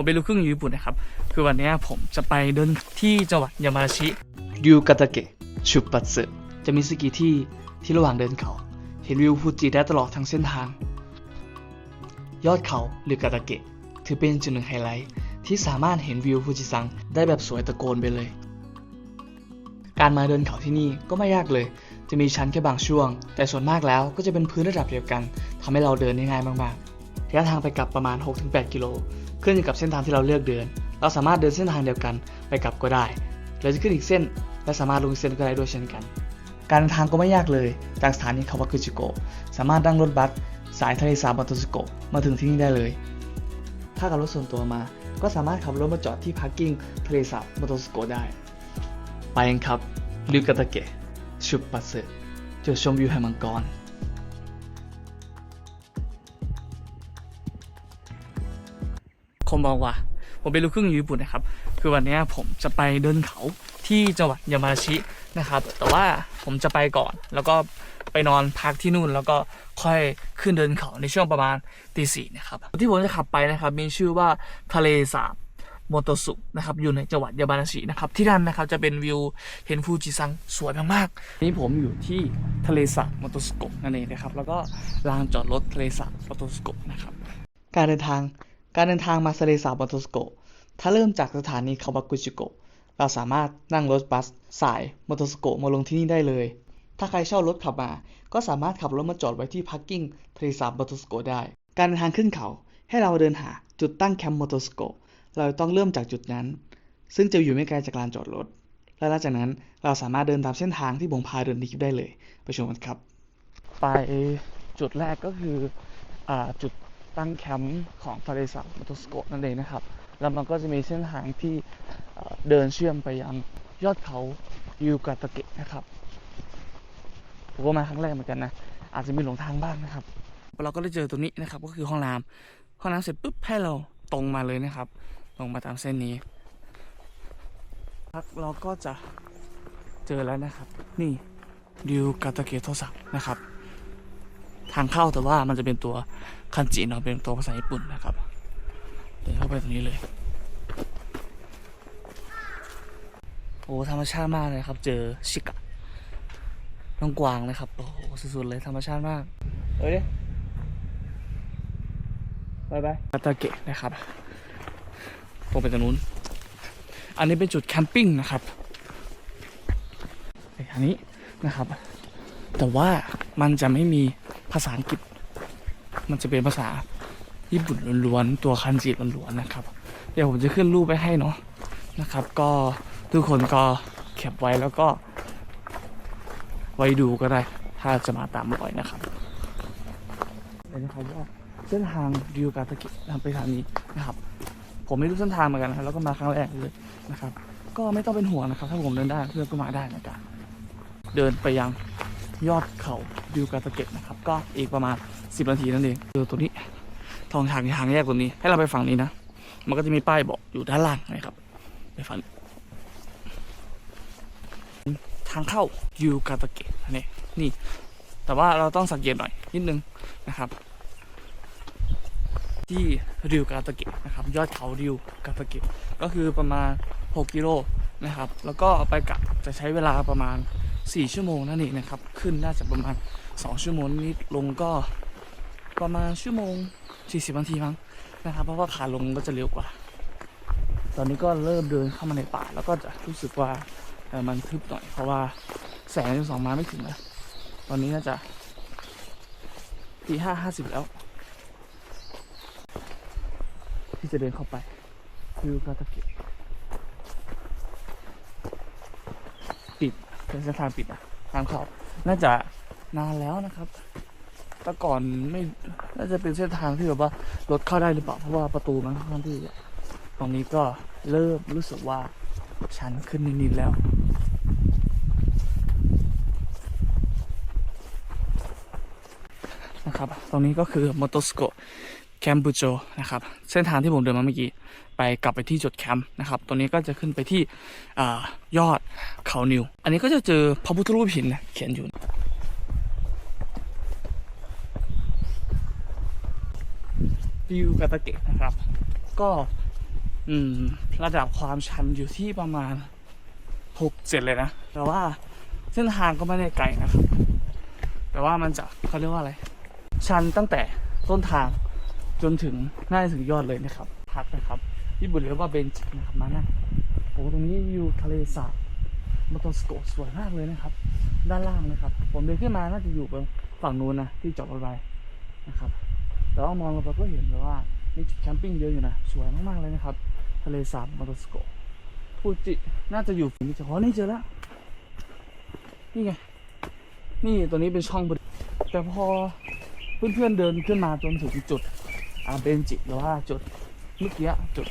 ผมเป็นลูกครึ่งอยู่ญี่ปุ่นนะครับ คือวันนี้ผมจะไปเดินที่จังหวัดยามาชิริวกาตาเกะชุบปัตสึจะมีสกีที่ที่ระหว่างเดินเขา เห็นวิวฟูจิได้ตลอดทั้งเส้นทาง ยอดเขาหรือกาตาเกะ ถือเป็นจุดหนึ่งไฮไลท์ที่สามารถเห็นวิวฟูจิซังได้แบบสวยตะโกนไปเลย การมาเดินเขาที่นี่ก็ไม่ยากเลย จะมีชั้นแค่บางช่วง แต่ส่วนมากแล้วก็จะเป็นพื้นระดับเดียวกันทำให้เราเดินได้ง่ายมากๆ ระยะทางไปกลับประมาณ 6-8 กิโล ขึ้นอยู่กับเส้นทางที่เราเลือกเดิน เราสามารถเดินเส้นทางเดียวกันไปกลับก็ได้หรือจะขึ้นอีกเส้น และสามารถลงเส้นก็ได้ด้วยเช่นกัน การเดินทางก็ไม่ยากเลย จากสถานีคาวากุจิโกะสามารถนั่งรถบัสสายทะเลสาบบัตโตสโกะมาถึงที่นี่ได้เลย ถ้ากับรถส่วนตัวมา ก็สามารถขับรถมาจอดที่พาร์กิ้งทะเลสาบบัตโตสโกะได้ ไปกันครับริวกาตาเกะชุบปัสเซจุดชมวิวแห่งมังกร มบาวะผมเป็นลูกครึ่งอยู่ญี่ปุ่นนะครับ คือวันนี้ผมจะไปเดินเขาที่จังหวัดยามาชินะครับ แต่ว่าผมจะไปก่อน แล้วก็ไปนอนพักที่นู่น แล้วก็ค่อยขึ้นเดินเขาในช่วงประมาณตีสี่นะครับ ที่ผมจะขับไปนะครับ มีชื่อว่าทะเลสาบโมโตสุนะครับอยู่ในจังหวัดยามาชินะครับที่นั่นนะครับจะเป็นวิวเห็นฟูจิซังสวยมากๆนี่ผมอยู่ที่ทะเลสาบโมโตสุโกะนั่นเองนะครับแล้วก็ลานจอดรถทะเลสาบโมโตสุโกะนะครับการเดินทาง การเดินทางมาทะเลสาบบัตโตสโก ถ้าเริ่มจากสถานีคาวากุจิโกเราสามารถนั่งรถบัสสายบัตโตสโกมาลงที่นี่ได้เลย ถ้าใครเช่ารถขับมา ก็สามารถขับรถมาจอดไว้ที่พาร์กิ้งทะเลสาบบัตโตสโกได้ การเดินทางขึ้นเขาให้เราเดินหาจุดตั้งแคมป์บัตโตสโก เราต้องเริ่มจากจุดนั้น ซึ่งจะอยู่ไม่ไกลจากลานจอดรถ และหลังจากนั้นเราสามารถเดินตามเส้นทางที่ผมพาเดินในคลิปได้เลย ไปชมกันครับ ไปจุดแรกก็คืออจุด ตั้งแคมป์ของทะเลสาบมัตสโกะนั่นเองนะครับ แล้วมันก็จะมีเส้นทางที่เดินเชื่อมไปยังยอดเขายูกาตะเกะนะครับผมก็มาครั้งแรกเหมือนกันนะ อาจจะมีหลงทางบ้างนะครับ เราก็ได้เจอตัวนี้นะครับ ก็คือห้องน้ำห้องน้ำเสร็จปุ๊บให้เราตรงมาเลยนะครับ ตรงมาตามเส้นนี้พักเราก็จะเจอแล้วนะครับ นี่ยูกาตะเกะโทสักนะครับ ทางเข้าแต่ว่ามันจะเป็นตัวคันจิเนาะเป็นตัวภาษาญี่ปุ่นนะครับเดินเข้าไปตรงนี้เลย โอ้ธรรมชาติมากเลยครับ เจอชิกะน้องกวางนะครับโอ้โหสุดๆเลยธรรมชาติมากเอ้ยบายบายกาตาเกะนะครับตรงไปตรงนู้น อันนี้เป็นจุดแคมปิ้งนะครับไปทางนี้นะครับ แต่ว่ามันจะไม่มี ภาษาอังกฤษ มันจะเป็นภาษาญี่ปุ่นล้วนๆตัวคันจิล้วนๆนะครับ เดี๋ยวผมจะขึ้นรูปไปให้เนาะนะครับ ก็ทุกคนก็แคปไว้แล้วก็ ไว้ดูก็ได้ ถ้าจะมาตามรอยนะครับเห็นนะครับว่าเส้นทางริวกาตะกิทางไปทางนี้นะครับ ผมไม่รู้เส้นทางเหมือนกันนะแล้วก็มาครั้งแรกเลยนะครับ ก็ไม่ต้องเป็นห่วงนะครับ ถ้าผมเดินได้เพื่อนก็มาได้นะครับเดินไปยัง ยอดเขาดิวกาตะเกตนะครับ ก็อีกประมาณ 10 นาทีนั่นเองเจอตัวนี้ทองทางทางแยกตัวนี้ ให้เราไปฝั่งนี้นะ มันก็จะมีป้ายบอกอยู่ด้านล่างนะครับ ไปฝั่งทางเข้ายูกาตะเกตนี่นี่ แต่ว่าเราต้องสังเกตหน่อยนิดนึงนะครับ ที่ริวกาตะเกะนะครับ ยอดเขาริวกาตะเกะก็คือประมาณ 6 กิโลนะครับ แล้วก็ไปกลับจะใช้เวลาประมาณ 4 ชั่วโมงนั่นเองนะครับ ขึ้นน่าจะประมาณ 2 ชั่วโมงนิดลงก็ประมาณชั่วโมง 40นาทีมั้งนะครับ เพราะว่าขาลงก็จะเร็วกว่า ตอนนี้ก็เริ่มเดินเข้ามาในป่า แล้วก็จะรู้สึกว่ามันทึบหน่อย เพราะว่าแสงยังสองมาไม่ถึงนะตอนนี้น่าจะตีห้าห้าสิบแล้ว ที่จะเดินเข้าไปวิวกาตะเกะปิด เป็นเส้นทางปิดนะทางเขาน่าจะนานแล้วนะครับแต่ก่อนไม่น่าจะเป็นเส้นทางที่แบบว่ารถเข้าได้หรือเปล่าเพราะว่าประตูมันค่อนข้างที่ตรงนี้ก็เริ่มรู้สึกว่าชันขึ้นนิดๆแล้วนะครับ ตรงนี้ก็คือมอเตอร์สโก แคมป์บูโจนะครับเส้นทางที่ผมเดินมาเมื่อกี้ไปกลับไปที่จุดแคมป์นะครับตรงนี้ก็จะขึ้นไปที่อยอดเขานิว อันนี้ก็จะเจอพระพุทธรูปหินนะเขียนอยู่วิวกาตะเกะนะครับ ก็ระดับความชันอยู่ที่ประมาณหกเจ็ดเลยนะ แต่ว่าเส้นทางก็ไม่ได้ไกลนะครับ แต่ว่ามันจะเขาเรียกว่าอะไร ชันตั้งแต่ต้นทาง จนถึงน่าจะถึงยอดเลยนะครับ พักนะครับญี่ปุ่นเรียกว่าเบนจินะครับมานั่งโอ้ตรงนี้วิวทะเลสาบมอเตสโกสวยมากเลยนะครับ ด้านล่างนะครับ ผมเดินขึ้นมาน่าจะอยู่บนฝั่งนู้นนะที่จอดรถไว้นะครับแต่ว่ามองลงไปก็เห็นเลยว่ามีจุดแคมปิ้งเยอะอยู่นะสวยมากๆเลยนะครับ ทะเลสาบมอเตสโกฟูจิน่าจะอยู่ฝั่งนี้จะอ๋อนี่เจอแล้วนี่ไงนี่ตัวนี้เป็นช่องบริแต่พอเพื่อนๆเดินขึ้นมาจนถึงจุด อาเบนจิหรือว่าจุดเมื่อกี้จุด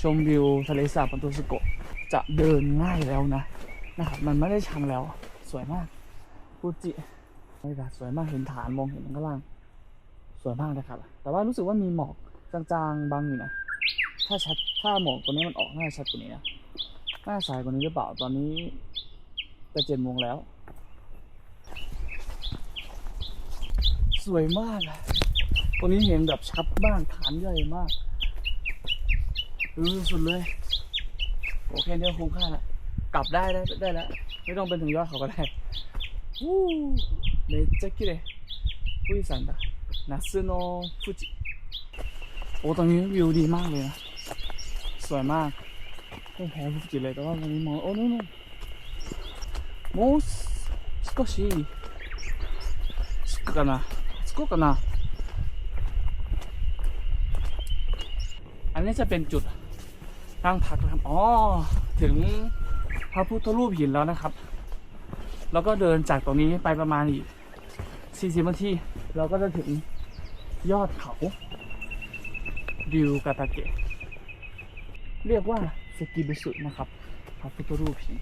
ชมวิวทะเลสาบมอเตอร์สโกจะเดินง่ายแล้วนะนะครับมันไม่ได้ชันแล้วสวยมากฟูจิบรรยากาศสวยมากเห็นฐานมองเห็นข้างล่าง สวยมากนะครับ แต่ว่ารู้สึกว่ามีหมอกจางๆบางอยู่นะถ้าชัดถ้าหมอกตัวนี้มันออกน่าจะชัดกว่านี้นะน่าสายกว่านี้หรือเปล่าตอนนี้จะเจ็ดโมงแล้ว สวยมากอะ ตรงนี้เห็นแบบชัดมาก ฐานใหญ่มากดูสุดเลย โอเคเดี๋ยวคุ้มค่าละกลับได้ได้ได้แล้ว ไม่ต้องเป็นถึงยอดเขาก็ได้วู้めっちゃ綺麗富士山だ夏の富士โอ้ตรงนี้วิวดีมากเลยนะ สวยมากไม่แพ้ฟูจิเลยแต่ว่าวันนี้มองโอ้นู่นนู่นもう少し着くかな着こうかな นี้จะเป็นจุดนั่งพักนะครับ อ๋อ ถึงพระพุทธรูปหินแล้วนะครับ แล้วก็เดินจากตรงนี้ไปประมาณอีก40นาทีเราก็จะถึงยอดเขาดิวกาตาเกะ เรียกว่าสกิบสุนะครับพระพุทธรูปหิน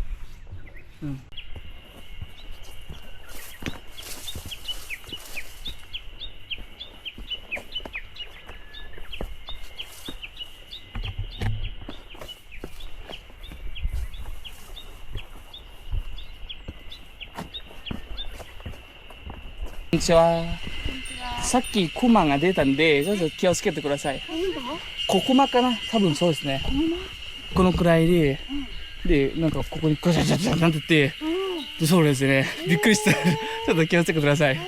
こんにちは。さっきクマが出たんで、ちょっと気をつけてください。ここまかな多分そうですね。このくらいで、で、なんかここにガチャガチャガチャなんて言って、でそうですね。びっくりした。ちょっと気をつけてください。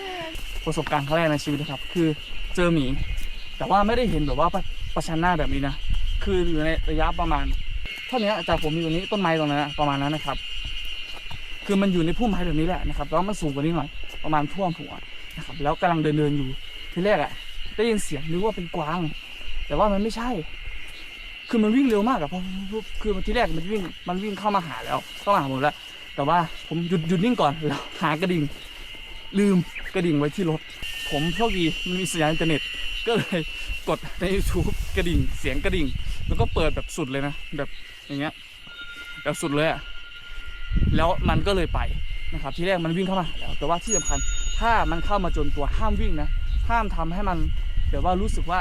ประสบการณ์ครั้งแรกในชีวิตนะครับ คือเจอหมี แต่ว่าไม่ได้เห็นแบบว่าประประชันหน้าแบบนี้นะ คืออยู่ในระยะประมาณ เท่านี้จากผมอยู่นี้ต้นไม้ตรงนั้นนะประมาณนั้นนะครับ คือมันอยู่ในพุ่มไม้แบบนี้แหละนะครับแล้วมันสูงกว่านี้หน่อย ประมาณท่วมหัว นะครับแล้วกำลังเดินเดินอยู่ทีแรกอะได้ยินเสียงนึกว่าเป็นกวาง แต่ว่ามันไม่ใช่ คือมันวิ่งเร็วมากอะเพราะคือทีแรกมันวิ่งมันวิ่งเข้ามาหาแล้วเข้ามาหาผมแล้วแต่ว่าผมหยุดหยุดนิ่งก่อนแล้วหากระดิ่ง ลืมกระดิ่งไว้ที่รถ ผมโชคดีมันมีสัญญาณอินเทอร์เน็ต ก็เลยกดใน YouTube กระดิ่งเสียงกระดิ่ง แล้วก็เปิดแบบสุดเลยนะแบบอย่างเงี้ยแบบสุดเลยอะแล้วมันก็เลยไปนะครับ ที่แรกมันวิ่งเข้ามาแล้วแต่ว่าที่สำคัญ ถ้ามันเข้ามาจนตัวห้ามวิ่งนะห้ามทำให้มันแบบว่ารู้สึกว่า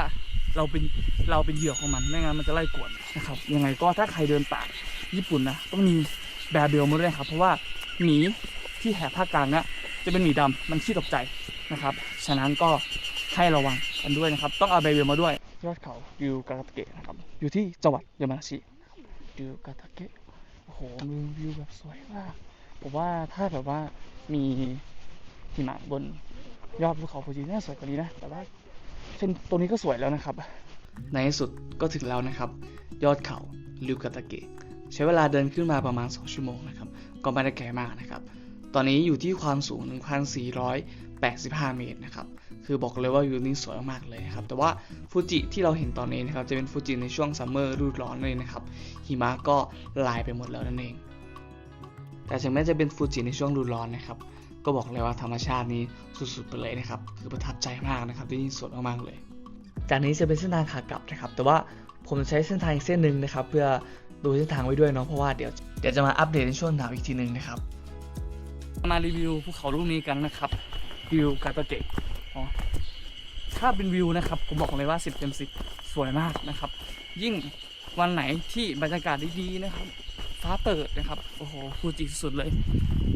เราเป็นเราเป็นเหยื่อของมันไม่งั้นมันจะไล่กวนนะครับยังไงก็ถ้าใครเดินป่าญี่ปุ่นนะต้องมีแบบเบลมาด้วยครับ เพราะว่าหมีที่แถบภาคกลางนะจะเป็นหมีดำมันขี้ตกใจนะครับ ฉะนั้นก็ให้ระวังกันด้วยนะครับ ต้องเอาใบเบลมาด้วยยอดเขายูกาตาเกะนะครับ อยู่ที่จังหวัดยามาชิยูกาตาเกะโอ้โหวิวแบบสวยมากผมว่าถ้าแบบว่ามี หิมะบนยอดภูเขาฟูจิน่าสวยกว่านี้นะ แต่ว่าเส้นตรงนี้ก็สวยแล้วนะครับ ในที่สุดก็ถึงแล้วนะครับ ยอดเขาริวกาตาเกะใช้เวลาเดินขึ้นมาประมาณ 2 ชั่วโมงนะครับ ก็ไม่ได้ไกลมากนะครับ ตอนนี้อยู่ที่ความสูง 1,485 เมตรนะครับ คือบอกเลยว่าวิวนี้สวยมากๆเลยครับ แต่ว่าฟูจิที่เราเห็นตอนนี้นะครับ จะเป็นฟูจิในช่วงซัมเมอร์ฤดูร้อนเลยนะครับ หิมะก็ลายไปหมดแล้วนั่นเอง แต่ถึงแม้จะเป็นฟูจิในช่วงฤดูร้อนนะครับ ก็บอกเลยว่าธรรมชาตินี้สุดๆไปเลยนะครับ คือประทับใจมากนะครับที่นี่สวยมากๆเลย จากนี้จะเป็นเส้นทางขากลับนะครับ แต่ว่าผมใช้เส้นทางอีกเส้นหนึ่งนะครับ เพื่อดูเส้นทางไว้ด้วยเนาะเพราะว่าเดี๋ยวเดี๋ยวจะมาอัปเดตในช่วงหนาวอีกทีหนึ่งนะครับ มารีวิวภูเขาลูกนี้กันนะครับวิวกาตาเกะอ๋อถ้าเป็นวิวนะครับผมบอกเลยว่า 10เต็ม10 สวยมากนะครับ ยิ่งวันไหนที่บรรยากาศดีๆนะครับ ฟ้าเปิดนะครับ โอ้โหฟูจิสุดเลย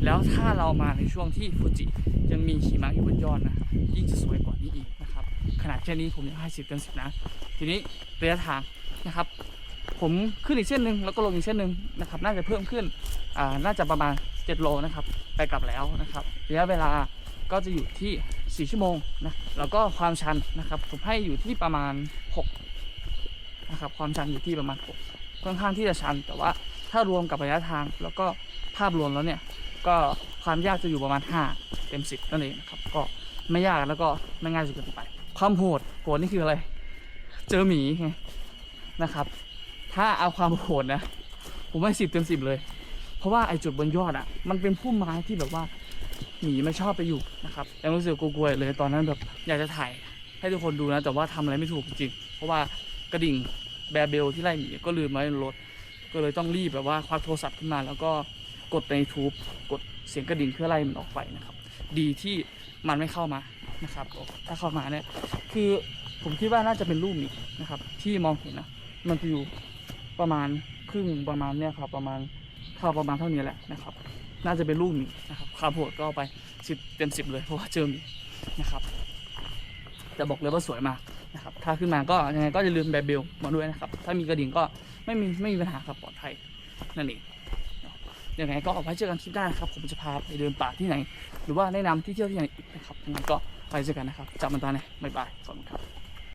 แล้วถ้าเรามาในช่วงที่ฟูจิยังมีหิมะอยู่บนยอดนะ ยิ่งจะสวยกว่านี้อีกนะครับ ขนาดแค่นี้ผมยังให้10เต็ม10นะ ทีนี้ระยะทางนะครับ ผมขึ้นอีกเส้นหนึ่งแล้วก็ลงอีกเส้นหนึ่งนะครับ น่าจะเพิ่มขึ้น อ่า น่าจะประมาณ 7 โลนะครับ ไปกลับแล้วนะครับ ระยะเวลาก็จะอยู่ที่ 4 ชั่วโมงนะ แล้วก็ความชันนะครับ ผมให้อยู่ที่ประมาณ 6 นะครับ ความชันอยู่ที่ประมาณ 6 ค่อนข้างที่จะชันแต่ว่า ถ้ารวมกับระยะทางแล้วก็ภาพรวมแล้วเนี่ย ก็ความยากจะอยู่ประมาณ 5 เต็ม 10 นั่นเองนะครับ ก็ไม่ยากแล้วก็ไม่ง่ายจนเกินไป ความโหดโหดนี่คืออะไร เจอหมีไงนะครับ ถ้าเอาความโหดนะ ผมให้สิบเต็มสิบเลย เพราะว่าไอ้จุดบนยอดอะ มันเป็นพุ่มไม้ที่แบบว่าหมีไม่ชอบไปอยู่นะครับยังรู้สึกกลัวๆเลยตอนนั้นแบบอยากจะถ่ายให้ทุกคนดูนะ แต่ว่าทำอะไรไม่ถูกจริงๆเพราะว่ากระดิ่งแบร์เบลที่ไล่หมีก็ลืมไว้ในรถ ก็เลยต้องรีบแบบว่าควักโทรศัพท์ขึ้นมา แล้วก็กดในทูบกดเสียงกระดิ่งเพื่อไล่มันออกไปนะครับ ดีที่มันไม่เข้ามานะครับ ถ้าเข้ามาเนี่ยคือผมคิดว่าน่าจะเป็นรูปหมีนะครับ ที่มองเห็นนะมันจะอยู่ประมาณครึ่งประมาณเนี่ยครับประมาณเข้าประมาณเท่านี้แหละนะครับ น่าจะเป็นรูปหมีนะครับคามโหดก็ไปสิบเต็มสิบเลยเพราะว่าเจอมีนะครับแต่บอกเลยว่าสวยมาก นะครับถ้าขึ้นมาก็ยังไงก็จะลืมแบบเบลมาด้วยนะครับ ถ้ามีกระดิ่งก็ไม่มีไม่มีปัญหาครับปลอดภัยนั่นเองยังไงก็เอาไว้เจอกันคลิปหน้านะครับ ผมจะพาไปเดินป่าที่ไหน หรือว่าแนะนำที่เที่ยวที่ไหนอีกนะครับยังไงก็ไปเจอกันนะครับจับมันตาเนี่ยบ๊ายบายขอบคุณครับ